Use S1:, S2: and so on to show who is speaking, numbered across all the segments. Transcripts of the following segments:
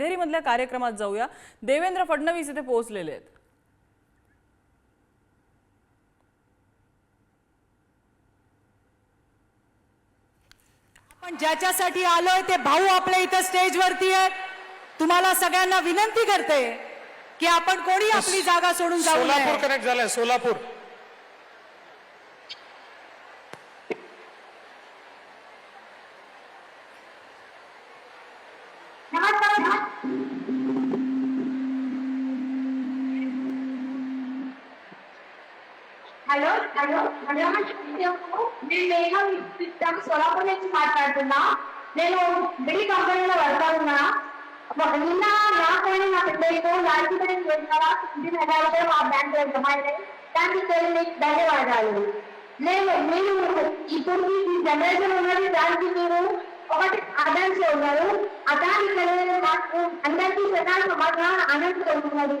S1: अंधेरीमधल्या कार्यक्रमात जाऊया. देवेंद्र फडणवीस इथे पोहोचलेले आहेत.
S2: पण ज्याच्यासाठी आलोय ते भाऊ आपल्या इथं स्टेजवरती आहेत. तुम्हाला सगळ्यांना विनंती करते की आपण कोणी आपली जागा सोडून जाऊ
S3: सोलापूर कनेक्ट झालंय सोलापूर.
S4: హలో హలో నేను నేను నాకు సోలాపూర్ నుంచి మాట్లాడుతున్నా నేను బిడి కంపెనీలో వెళ్తా ఉన్నా ఒక నిన్న నాకు నా పెద్దలతో లాంటి నేను చేసినారా ఇంటి మెగాలో మా బ్యాంక్ జమ అయినాయి దానికి ధన్యవాదాలు లేదు మీరు ఇప్పుడు ఈ జనరేషన్ ఉన్నది దానికి మీరు ఒకటి అదాన్స్ ఉన్నారు అదానికి మాకు అందరికీ సదా సమాధానం అనంతరం ఉన్నది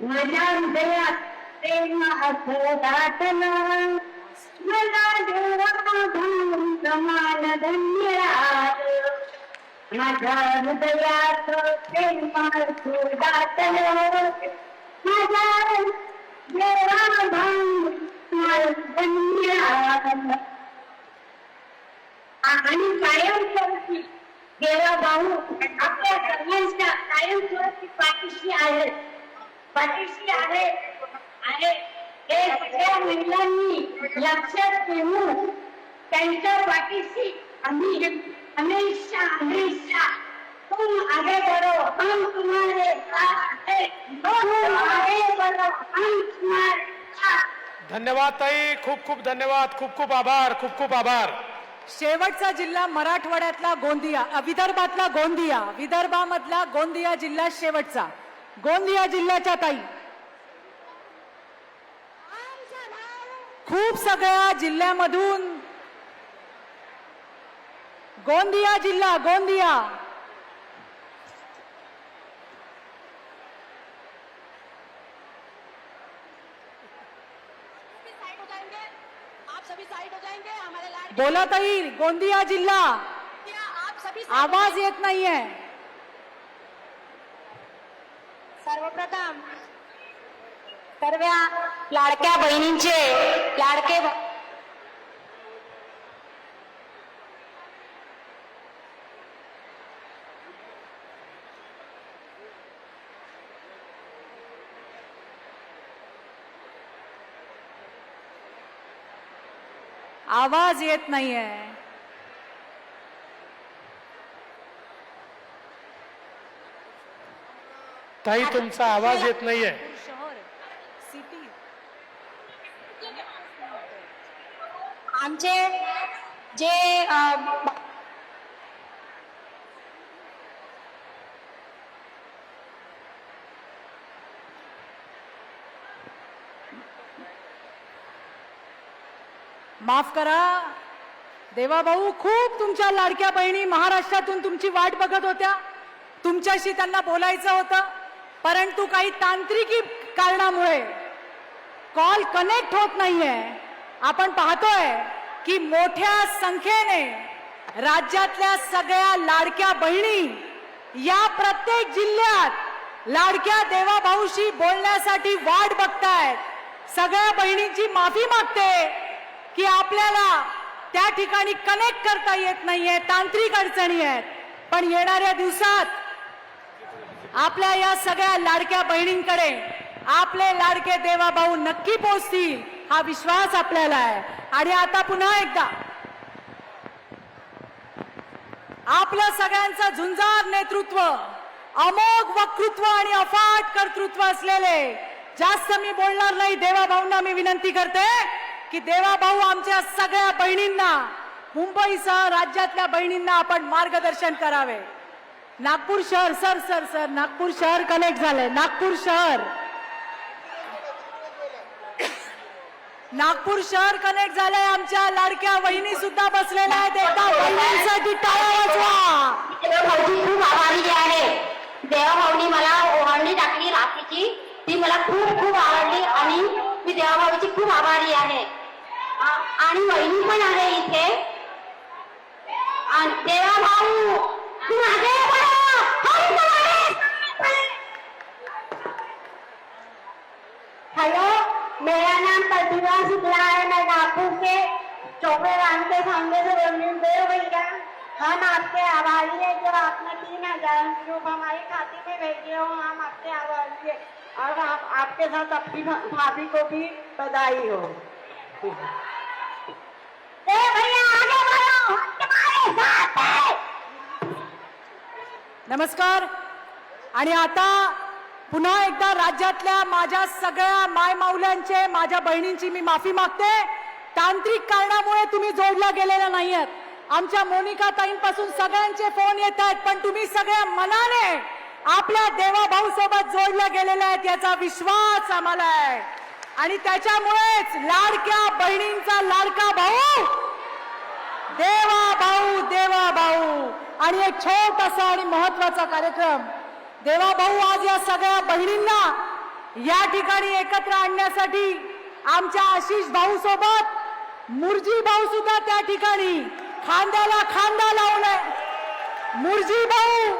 S4: माझ्या हृदयात प्रेम असं मला धन्य माझ्या हृदयात प्रेम असं माझ्या धन्य आणि कायम देवा भाऊ आपल्या सर्वांच्या कायमस्वरूपी पाठीशी आहे पाठीशी आहे. आहे. हे सगळ्या महिलांनी लक्षात ठेवून त्यांच्या पाठीशी आम्ही हमेशा हमेशा तुम आगे बढ़ो हम तुम्हारे साथ हैं. तुम आगे बढ़ो हम तुम्हारे साथ.
S3: धन्यवाद ताई खूप खूप धन्यवाद खूप खूप आभार खूप खूप आभार.
S2: शेवटचा जिल्हा मराठवाड्यातला गोंदिया विदर्भातला गोंदिया विदर्भामधला गोंदिया जिल्हा शेवटचा. गोंदिया जिल्ह्याच्या ताई. खूप सगळ्या जिल्ह्यामधून गोंदिया जिल्हा गोंदिया.
S5: सभी साइड हो जाएंगे आप सभी साइड हो जाएंगे हमारे लाड
S2: बोला ताई गोंदिया जिल्हा.
S5: क्या आप सभी side हो
S2: आवाज
S5: जाएंगे?
S2: येत नाहीये.
S5: सर्वप्रथम सर्व लाडक्या बहिणींचे लाडके
S2: आवाज येत नाहीये.
S3: ताई तुमचा आवाज येत नाहीये.
S2: शहर सिटी
S5: आमचे जे
S2: माफ करा. देवाभाऊ खूप तुमच्या लाडक्या बहिणी महाराष्ट्रातून तुमची वाट बघत होत्या. तुमच्याशी त्यांना बोलायचं होतं. परंतु काही तांत्रिकी कारणामुळे कॉल कनेक्ट होत नाहीये. आपण पाहतोय की मोठ्या संख्येने राज्यातल्या सगळ्या लाडक्या बहिणी या प्रत्येक जिल्ह्यात लाडक्या देवाभाऊशी बोलण्यासाठी वाट बघतायत. सगळ्या बहिणींची माफी मागते की आपल्याला त्या ठिकाणी कनेक्ट करता येत नाहीये तांत्रिक अडचणी आहेत. पण येणाऱ्या दिवसात आपल्या या सगळ्या लाडक्या बहिणींकडे आपले लाडके देवाभाऊ नक्की पोहोचतील हा विश्वास आपल्याला आहे. आणि आता पुन्हा एकदा आपलं सगळ्यांचं झुंजार नेतृत्व अमोघ वक्तृत्व आणि अफाट कर्तृत्व असलेले जास्त मी बोलणार नाही देवाभाऊंना मी विनंती करते की देवाभाऊ आमच्या सगळ्या बहिणींना मुंबईसह राज्यातल्या बहिणींना आपण मार्गदर्शन करावे. नागपूर शहर सर सर सर नागपूर शहर कनेक्ट झालंय. नागपूर शहर. नागपूर शहर कनेक्ट झालंय आमच्या लाडक्या वहिनी सुद्धा बसलेल्या आहेत. एकदा वहिनींसाठी टाळा वाजवा.
S4: खूप आभारी आहे. देवाभाऊनी मला ओवाळणी टाकली राखीची ती मला खूप खूप आवडली आणि मी देवाभाऊची खूप आभारी आहे. आणि वहिनी पण आहे इथे. आणि देवाभाऊ तू माझे प्रतिभा शुक्ला है मैं नागपुर के। चौपड़े राम के सामने से बोल रही हूँ देव भैया हम आपके आभारी है जो आपने तीन हज़ार रूप हमारे खाते में भेजे हो हम आपके आभारी है। और आप, आपके साथ अपनी भाभी को भी बधाई हो। देव भैया आगे बढ़ो हम तुम्हारे साथ हैं।
S2: नमस्कार। आणि आता पुन्हा एकदा राज्यातल्या माझ्या सगळ्या मायमाऊल्यांचे माझ्या बहिणींची मी माफी मागते. तांत्रिक कारणामुळे तुम्ही जोडल्या गेलेल्या नाहीयेत. आमच्या मोनिका ताईंपासून सगळ्यांचे फोन येत आहेत पण तुम्ही सगळ्या मनाने आपल्या देवाभाऊ सोबत जोडल्या गेलेल्या आहेत याचा विश्वास आम्हाला आहे. आणि त्याच्यामुळेच लाडक्या बहिणींचा लाडका भाऊ देवा भाऊ देवा भाऊ आणि एक छोटासा आणि महत्त्वाचा कार्यक्रम देवा भाऊ आज या सगळ्या बहिणींना या ठिकाणी एकत्र आणण्यासाठी आमच्या आशिष भाऊ सोबत मुरजी भाऊ सुद्धा त्या ठिकाणी खांद्याला खांदा लावलाय. मुरजी भाऊ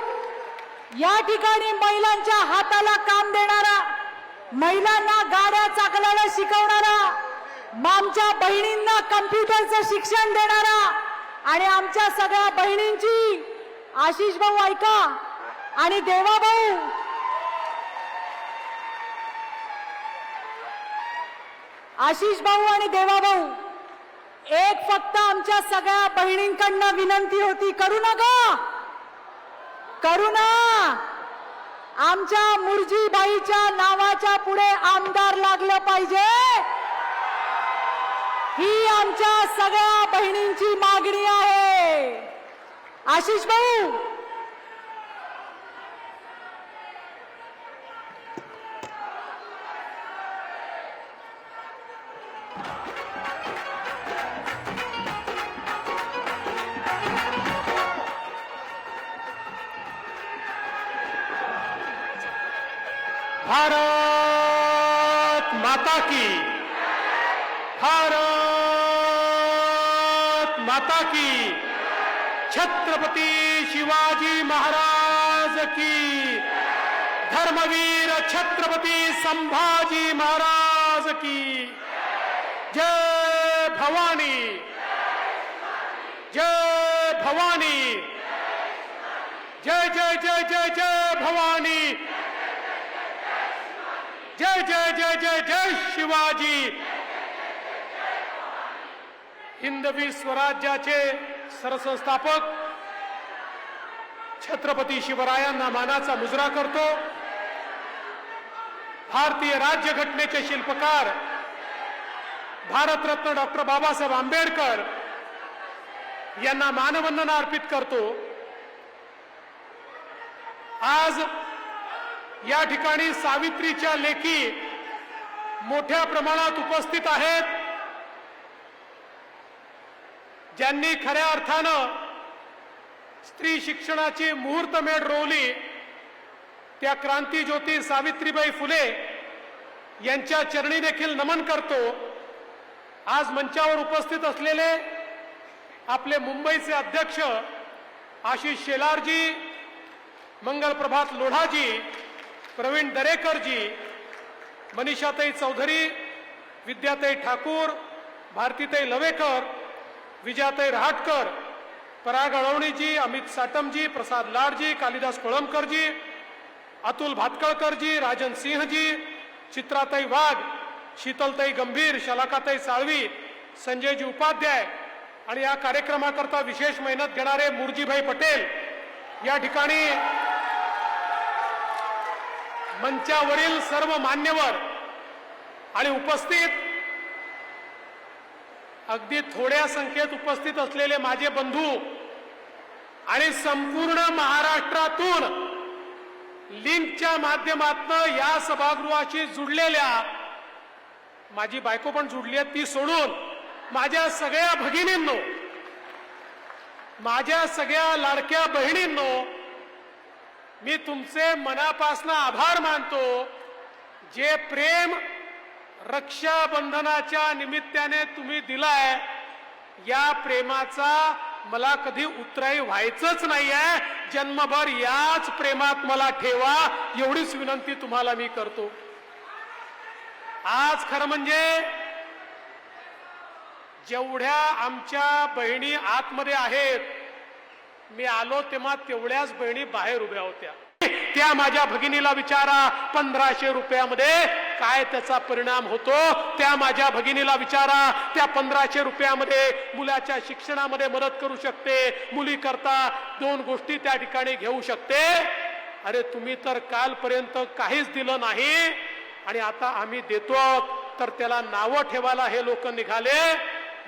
S2: या ठिकाणी महिलांच्या हाताला काम देणारा महिलांना गाड्या चाकलायला शिकवणारा आमच्या बहिणींना कम्प्युटरचं शिक्षण देणारा आणि आमच्या सगळ्या बहिणींची आशिष भाऊ ऐका आणि देवा भाऊ. आशिष भाऊ आणि देवा भाऊ एक फक्त आमच्या सगळ्या बहिणींकडनं विनंती होती करू नका. करू ना. आमच्या मुरजीबाईच्या नावाच्या पुढे आमदार लागलं पाहिजे. ही आमच्या सगळ्या बहिणींची मागणी आहे. आशिष भाऊ
S3: छत्रपती शिवाजी महाराज की धर्मवीर छत्रपती संभाजी महाराज की। जय भवानी। जय भवानी। जय जय जय जय जय भवानी। जय जय जय जय जय शिवाजी। हिंदवी स्वराज्याचे सरसंस्थापक छत्रपती शिवरायांना मानाचा मुजरा करतो. भारतीय राज्यघटनेचे शिल्पकार भारतरत्न डॉक्टर बाबासाहेब आंबेडकर यांना मानवंदना अर्पित करतो. आज या ठिकाणी सावित्रीच्या लेखी मोठ्या प्रमाणात उपस्थित आहेत. ज्यांनी खऱ्या अर्थानं स्त्री शिक्षणाची मुहूर्तमेढ रोवली. त्या क्रांतीज्योती सावित्रीबाई फुले यांच्या चरणी देखील नमन करतो. आज मंचावर उपस्थित असलेले आपले मुंबईचे अध्यक्ष आशिष शेलारजी मंगल प्रभात लोढाजी प्रवीण दरेकरजी मनीषाताई चौधरी विद्याताई ठाकूर भारतीताई लवेकर विजयाताई रहाटकर पराग अळवणीजी अमित साटमजी प्रसाद लाडजी कालिदास कोळंबकरजी अतुल भातकळकरजी राजन सिंहजी चित्राताई वाघ शीतलताई गंभीर शलाकाताई साळवी संजयजी उपाध्याय आणि या कार्यक्रमाकरता विशेष मेहनत घेणारे मुरजीभाई पटेल. या ठिकाणी मंचावरील सर्व मान्यवर आणि उपस्थित अगदी थोड्या संख्येत उपस्थित असलेले माझे बंधू आणि संपूर्ण महाराष्ट्रातून लिंकच्या माध्यमातून या सभागृहाशी जुडलेल्या माझी बायको पण जुडली आहे ती सोडून माझ्या सगळ्या भगिनींनो माझ्या सगळ्या लाडक्या बहिणींनो मी तुमचे मनापासून आभार मानतो जे प्रेम रक्षाबंधनाच्या निमित्ताने तुम्ही दिलाय या प्रेमाचा मला कधी उतराई व्हायचंच नाहीये. जन्मभर याच प्रेमात मला ठेवा. एवढीच विनंती तुम्हाला मी करतो. आज खरं म्हणजे जेवढ्या आमच्या बहिणी आतमध्ये आहेत मी आलो तेव्हा तेवढ्याच बहिणी बाहेर उभ्या होत्या. त्या माझ्या भगिनीला विचारा. पंधराशे रुपयामध्ये काय त्याचा परिणाम होतो त्या माझ्या भगिनीला विचारा. त्या पंधराशे रुपयामध्ये मुलाच्या शिक्षणामध्ये मदत करू शकते. मुली करता दोन गोष्टी त्या ठिकाणी घेऊ शकते. अरे तुम्ही तर कालपर्यंत काहीच दिलं नाही आणि आता आम्ही देतो तर त्याला नावं ठेवायला हे लोक निघाले.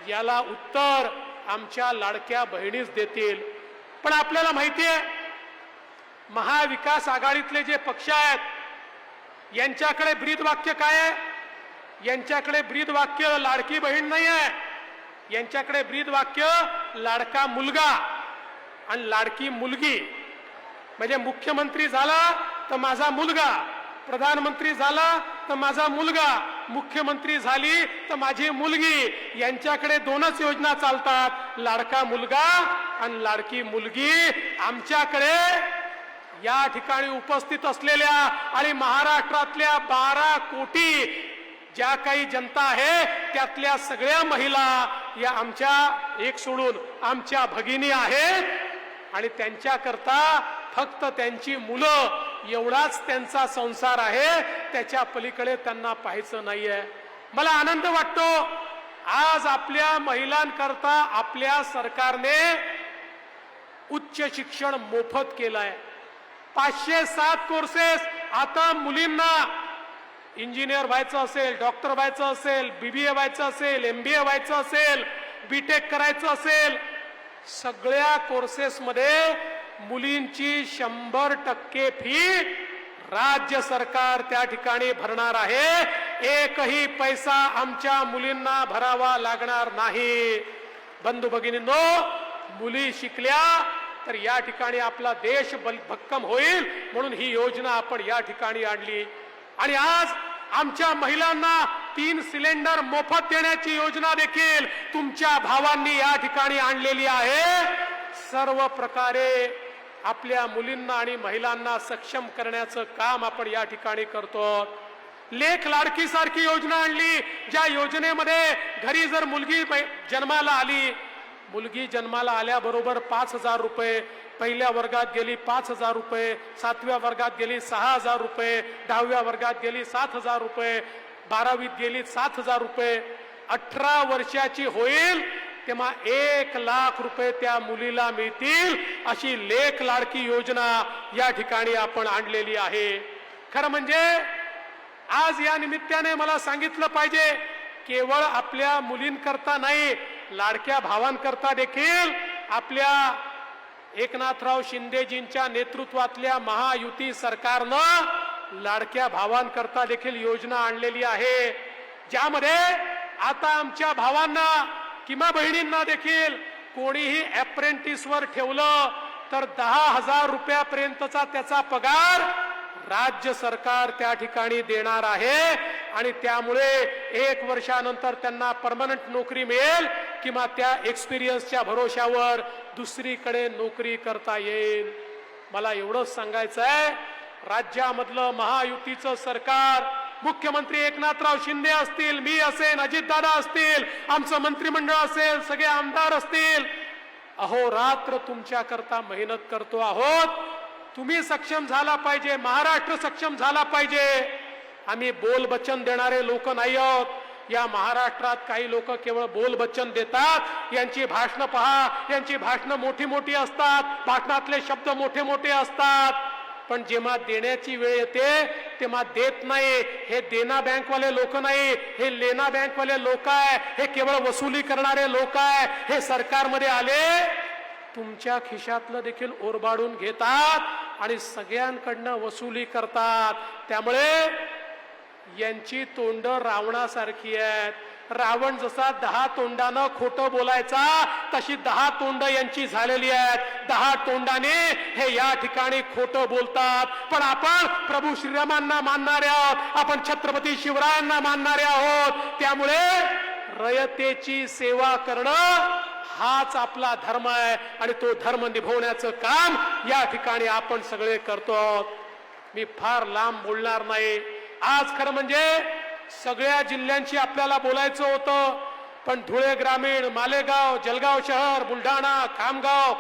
S3: याला उत्तर आमच्या लाडक्या बहिणीच देतील. पण आपल्याला माहितीये महाविकास आघाडीतले जे पक्ष आहेत यांच्याकडे ब्रीद वाक्य काय आहे? यांच्याकडे ब्रीद वाक्य लाडकी बहीण नाही आहे. यांच्याकडे ब्रीद वाक्य लाडका मुलगा आणि लाडकी मुलगी. म्हणजे मुख्यमंत्री झाला तर माझा मुलगा प्रधानमंत्री झाला तर माझा मुलगा मुख्यमंत्री झाली तर माझी मुलगी. यांच्याकडे दोनच योजना चालतात लाडका मुलगा आणि लाडकी मुलगी. आमच्याकडे या ठिकाणी उपस्थित असलेल्या आणि महाराष्ट्रातल्या बारा कोटी ज्या काही जनता आहे त्यातल्या सगळ्या महिला या आमच्या एक सोडून आमच्या भगिनी आहेत. आणि त्यांच्याकरता फक्त त्यांची मुलं एवढाच त्यांचा संसार आहे त्याच्या पलीकडे त्यांना पाहायचं नाहीये. मला आनंद वाटतो आज आपल्या महिलांकरता आपल्या सरकारने उच्च शिक्षण मोफत केलंय. पाचशे सात कोर्सेस आता मुलींना इंजिनियर व्हायचं असेल डॉक्टर व्हायचं असेल बीबीए व्हायचं असेल एमबीए व्हायचं असेल बीटेक करायचं असेल सगळ्या कोर्सेसमध्ये मुलींची शंभर टक्के फी राज्य सरकार त्या ठिकाणी भरणार आहे. एकही पैसा आमच्या मुलींना भरावा लागणार नाही. बंधू भगिनींनो मुली शिकल्या तर या ठिकाणी आपला देश बल भक्कम होईल म्हणून ही योजना आपण या ठिकाणी आणली. आणि आज आमच्या महिलांना तीन सिलेंडर मोफत देण्याची योजना देखील तुमच्या भावांनी या ठिकाणी आणलेली आहे. सर्व प्रकारे आपल्या मुलींना आणि महिलांना सक्षम करण्याचं काम आपण या ठिकाणी करतो. लेख लाडकी सारखी योजना आणली. ज्या योजनेमध्ये घरी जर मुलगी जन्माला आली मुलगी जन्माला आल्याबरोबर पाच हजार रुपये पहिल्या वर्गात गेली पाच हजार रुपये सातव्या वर्गात गेली सहा हजार रुपये दहाव्या वर्गात गेली सात हजार रुपये बारावीत गेली सात हजार रुपये. अठरा वर्षाची होईल तेव्हा एक लाख रुपये त्या मुलीला मिळतील अशी लेख लाडकी योजना या ठिकाणी आपण आणलेली आहे. खरं म्हणजे आज या निमित्ताने मला सांगितलं पाहिजे केवळ आपल्या मुलींकरता नाही लाडक्या भावांकरता देखील आपल्या एकनाथराव शिंदेजींच्या नेतृत्वातल्या महायुती सरकारनं लाडक्या भावांकरता देखील योजना आणलेली आहे. ज्यामध्ये आता आमच्या भावांना किंवा बहिणींना देखील कोणीही अप्रेंटिसवर ठेवलं तर दहा हजार रुपयापर्यंतचा त्याचा पगार राज्य सरकार त्या ठिकाणी देणार आहे. आणि त्यामुळे एक वर्षानंतर त्यांना परमनंट नोकरी मिळेल. किंवा त्या एक्सपिरियन्सच्या भरोशावर दुसरीकडे नोकरी करता येईल. मला एवढंच सांगायचं आहे राज्यामधलं महायुतीचं सरकार मुख्यमंत्री एकनाथराव शिंदे असतील मी असेल अजितदादा असतील आमचं मंत्रिमंडळ असेल सगळे आमदार असतील. अहोरात्र तुमच्या करता मेहनत करतो आहोत. तुम्ही सक्षम झाला पाहिजे महाराष्ट्र सक्षम झाला पाहिजे. आम्ही बोल देणारे लोक नाही आहोत या महाराष्ट्रात काही लोक केवळ बोल बच्चन देतात. यांची भाषणं पहा. यांची भाषणं मोठी मोठी असतात. भाषणातले शब्द मोठे मोठे असतात. पण जेव्हा देण्याची वेळ येते तेव्हा देत नाही. हे देना बँकवाले लोक नाही. हे लेना बँकवाले लोक आहे. हे केवळ वसुली करणारे लोक आहे. हे सरकारमध्ये आले तुमच्या खिशातलं देखील ओरबाडून घेतात आणि सगळ्यांकडनं वसुली करतात. त्यामुळे यांची तोंड रावणासारखी आहेत. रावण जसा दहा तोंडानं खोटं बोलायचा तशी दहा तोंड यांची झालेली आहेत. दहा तोंडाने हे या ठिकाणी खोटं बोलतात. पण आपण प्रभू श्रीरामांना मानणारे आहोत. आपण छत्रपती शिवरायांना मानणारे आहोत. त्यामुळे रयतेची सेवा करणं हाच आपला धर्म आहे. आणि तो धर्म निभवण्याचं काम या ठिकाणी आपण सगळे करतो आहोत. मी फार लांब बोलणार नाही. आज खरं म्हणजे सगळ्या जिल्ह्यांशी आपल्याला बोलायचं होतं पण धुळे ग्रामीण मालेगाव जलगाव शहर बुलढाणा खामगाव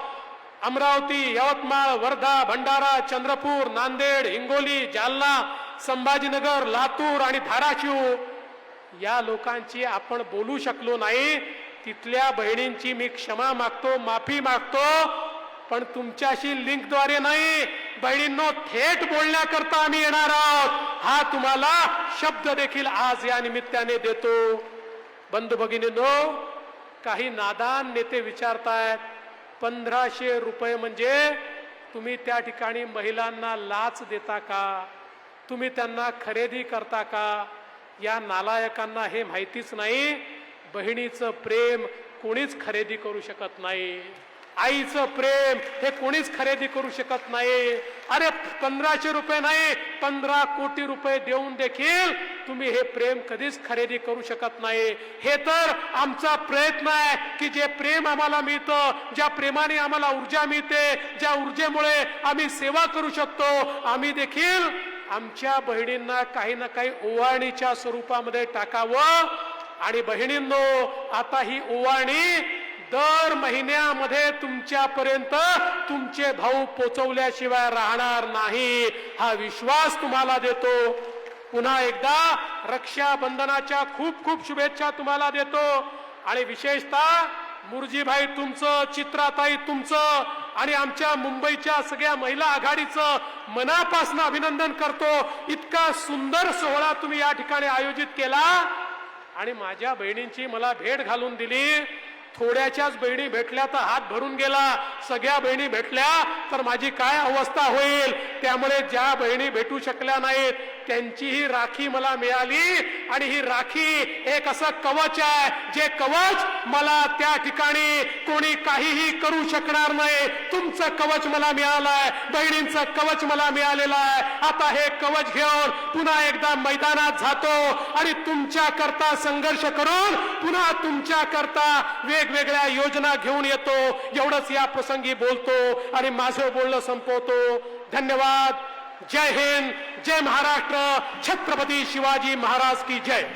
S3: अमरावती यवतमाळ वर्धा भंडारा चंद्रपूर नांदेड हिंगोली जालना संभाजीनगर लातूर आणि धाराशिव या लोकांची आपण बोलू शकलो नाही. तिथल्या बहिणींची मी क्षमा मागतो माफी मागतो. पण तुमच्याशी लिंकद्वारे नाही बहिणींनो थेट बोलण्याकरता आम्ही येणार आहोत. हा तुम्हाला शब्द देखील आज या निमित्ताने देतो. बंधू भगिनीनो काही नादान नेते विचारतायत पंधराशे रुपये म्हणजे तुम्ही त्या ठिकाणी महिलांना लाच देता का? तुम्ही त्यांना खरेदी करता का? या नालायकांना हे माहितीच नाही. बहिणीचं प्रेम कोणीच खरेदी करू शकत नाही. आईचं प्रेम हे कोणीच खरेदी करू शकत नाही. अरे पंधराशे रुपये नाही पंधरा कोटी रुपये देऊन देखील तुम्ही हे प्रेम कधीच खरेदी करू शकत नाही. हे तर आमचा प्रयत्न आहे की जे प्रेम आम्हाला मिळतं ज्या प्रेमाने आम्हाला ऊर्जा मिळते ज्या ऊर्जेमुळे आम्ही सेवा करू शकतो आम्ही देखील आमच्या बहिणींना काही ना काही ओवाळणीच्या स्वरूपामध्ये टाकावं. आणि बहिणींनो आता ही ओवाळणी दर महिन्यामध्ये तुमच्यापर्यंत तुमचे भाऊ पोचवल्याशिवाय राहणार नाही. हा विश्वास तुम्हाला देतो. पुन्हा एकदा रक्षाबंधनाच्या खूप खूप शुभेच्छा तुम्हाला देतो. आणि विशेषतः मुरजीभाई तुमचं चित्राताई तुमचं आणि आमच्या मुंबईच्या सगळ्या महिला आघाडीचं मनापासून अभिनंदन करतो. इतका सुंदर सोहळा तुम्ही या ठिकाणी आयोजित केला. आणि माझ्या बहिणींची मला भेट घालून दिली. थोड्याच्याच बहिणी भेटल्या तर हात भरून गेला. सगळ्या बहिणी भेटल्या तर माझी काय अवस्था होईल? त्यामुळे ज्या बहिणी भेटू शकल्या नाहीत त्यांचीही राखी मला मिळाली आणि ही राखी एक असं कवच आहे जे कवच मला त्या ठिकाणी कोणी काहीही करू शकणार नाही. तुमचं कवच मला मिळालंय बहिणींचं कवच मला मिळालेलं आहे. आता हे कवच घेऊन पुन्हा एकदा मैदानात जातो आणि तुमच्या करता संघर्ष करून पुन्हा तुमच्या करता वेगवेगळ्या योजना घेऊन येतो. एवढंच या प्रसंगी बोलतो आणि माझं बोलणं संपवतो. धन्यवाद. जय हिंद जय महाराष्ट्र छत्रपती शिवाजी महाराज की जय।